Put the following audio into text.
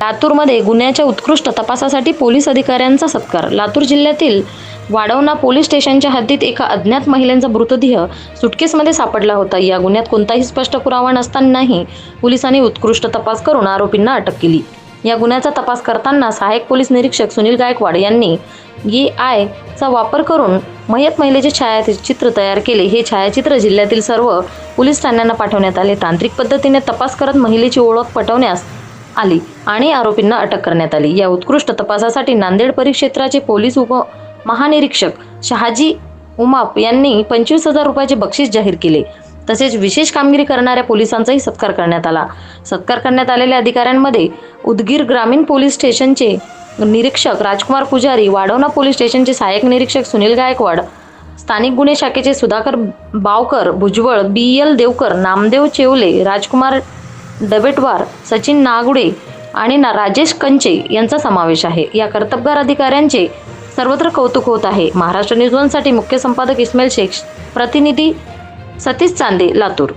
लातूरमध्ये गुन्ह्याच्या उत्कृष्ट तपासासाठी पोलीस अधिकाऱ्यांचा सत्कार. लातूर जिल्ह्यातील वाढवणा पोलीस स्टेशनच्या हद्दीत एका अज्ञात महिलेचा मृतदेह सुटकेसमध्ये सापडला होता. या गुन्ह्यात कोणताही स्पष्ट पुरावा नसतानाही पोलिसांनी उत्कृष्ट तपास करून आरोपींना अटक केली. या गुन्ह्याचा तपास करताना सहाय्यक पोलीस निरीक्षक सुनील गायकवाड यांनी ए आय चा वापर करून मयत महिलेचे छायाचित्र तयार केले. हे छायाचित्र जिल्ह्यातील सर्व पोलीस ठाण्यांना पाठवण्यात आले. तांत्रिक पद्धतीने तपास करत महिलेची ओळख पटवण्यास आली आणि आरोपींना अटक करण्यात आली. या उत्कृष्ट तपासासाठी नांदेड परिक्षेत्राचे पोलीस उप महानिरीक्षक शहाजी उमाप यांनी पंचवीस हजार रुपयाचे बक्षीस जाहीर केले. तसेच विशेष कामगिरी करणाऱ्या पोलिसांचाही सत्कार करण्यात आला. सत्कार करण्यात आलेल्या अधिकाऱ्यांमध्ये उदगीर ग्रामीण पोलीस स्टेशनचे निरीक्षक राजकुमार पुजारी वाढवणा पोलीस स्टेशनचे सहाय्यक निरीक्षक सुनील गायकवाड स्थानिक गुन्हे शाखेचे सुधाकर बावकर भुजबळ बी एल देवकर नामदेव चेवले राजकुमार डबेटवार सचिन नागुडे आणि ना राजेश कंचे यांचा समावेश आहे. या कर्तबगार अधिकाऱ्यांचे सर्वत्र कौतुक होत आहे. महाराष्ट्र न्यूज वनसाठी मुख्य संपादक इस्माईल शेख प्रतिनिधी सतीश चांदे लातूर.